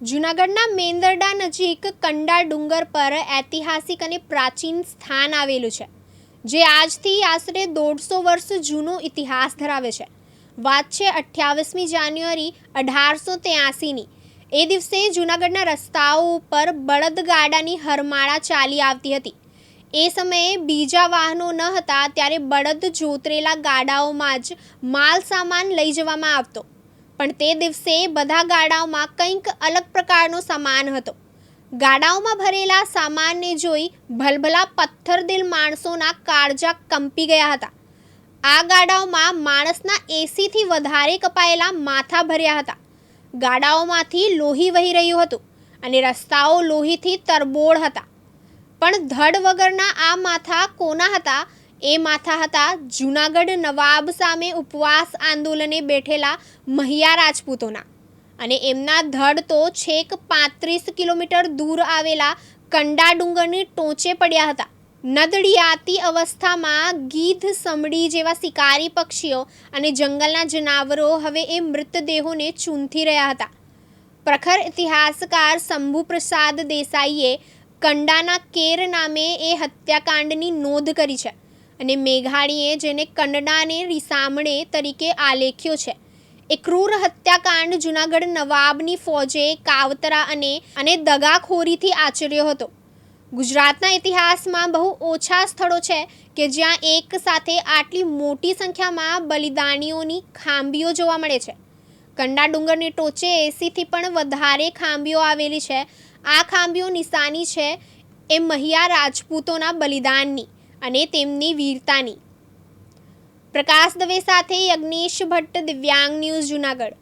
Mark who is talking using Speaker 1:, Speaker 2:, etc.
Speaker 1: જૂનાગઢના મેંદરડા નજીક કંડા ડુંગર પર ઐતિહાસિક અને પ્રાચીન સ્થાન આવેલું છે, જે આજથી આશરે દોઢસો વર્ષ જૂનો ઇતિહાસ ધરાવે છે. વાત છે અઠ્યાવીસમી જાન્યુઆરી અઢારસો ત્યાસીની. એ દિવસે જૂનાગઢના રસ્તાઓ ઉપર બળદગાડાની હરમાળા ચાલી આવતી હતી. એ સમયે બીજા વાહનો ન હતા, ત્યારે બળદ જોતરેલા ગાડાઓમાં જ માલ સામાન લઈ જવામાં આવતો. પણ તે દિવસે બધા ગાડાઓમાં કંઈક અલગ પ્રકારનો સામાન હતો. ગાડાઓમાં ભરેલા સામાનને જોઈ ભલભલા પથ્થરદિલ માણસોના કાળજા કંપી ગયા હતા. આ ગાડાઓમાં માણસના એસીથી વધારે કપાયેલા માથા ભર્યા હતા. ગાડાઓમાંથી લોહી વહી રહ્યું હતું અને રસ્તાઓ લોહીથી તરબોળ હતા. પણ ધડ વગરના આ માથા કોના હતા એ માથા હતા. જૂનાગઢ નવાબ સામે ઉપવાસ આંદોલને બેઠેલા મહિયા રાજપૂતોના. અને એમના ધડ તો છેક પાંત્રીસ કિલોમીટર દૂર આવેલા કંડા ડુંગરની ટોચે પડ્યા હતા. નદડિયાતી અવસ્થામાં ગીધ સમડી જેવા શિકારી પક્ષીઓ અને જંગલના જનાવરો હવે એ મૃતદેહોને ચૂંથી રહ્યા હતા. પ્રખર ઇતિહાસકાર શંભુ પ્રસાદ દેસાઈએ કંડાના કેર નામે એ હત્યાકાંડની નોંધ કરી છે. અને મેઘાણીએ જેને કંડડાને રિસામણે તરીકે આલેખ્યો છે. એ ક્રૂર હત્યાકાંડ જૂનાગઢ નવાબની ફોજે કાવતરા અને અને દગાખોરીથી આચર્યો હતો. ગુજરાતના ઇતિહાસમાં બહુ ઓછા સ્થળો છે કે જ્યાં એક સાથે આટલી મોટી સંખ્યામાં બલિદાનીઓની ખાંભીઓ જોવા મળે છે. કંડા ડુંગરની ટોચે એસીથી પણ વધારે ખાંભીઓ આવેલી છે. આ ખાંભીઓ નિશાની છે એ મહિયા રાજપૂતોના બલિદાનની. અને તેમની વીરતાની. પ્રકાશ દવે સાથે યજ્ઞેશ ભટ્ટ દિવ્યાંગ ન્યૂઝ જૂનાગઢ.